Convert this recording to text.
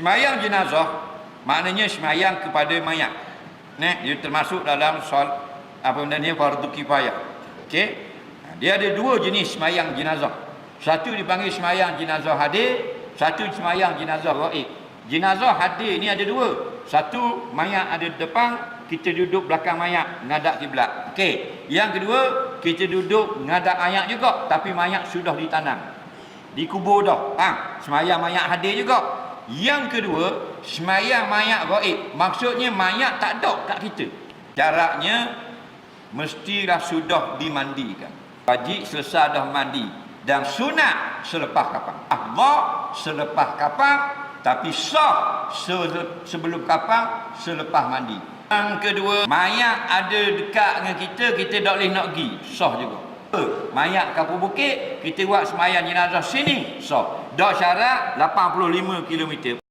Semayang jenazah maknanya semayang kepada mayat. Nah, dia termasuk dalam soal apa benda ni fardu kifayah. Okey. Ha, Dia ada dua jenis semayang jenazah. Satu dipanggil semayang jenazah hadir, satu semayang jenazah gaib. Jenazah hadir ni ada dua. Satu mayat ada depan, kita duduk belakang mayat ngadap kiblat. Okey. Yang kedua, kita duduk ngadap mayat juga tapi mayat sudah ditanam. Dikubur dah. Ha, semayang mayat hadir juga. Yang kedua, semayang mayat gaib. Maksudnya mayat tak ada kat kita. Jaraknya mestilah sudah dimandikan. Wajib selesai dah mandi dan sunat selepas kapang. Afdal selepas kapang tapi sah se- sebelum kapang selepas mandi. Yang kedua, mayat ada dekat dengan kita, kita tak boleh nak pergi. Sah juga. Mayat kapur bukit, kita buat semayang jenazah sini. Sah. Dak syarat 85 km.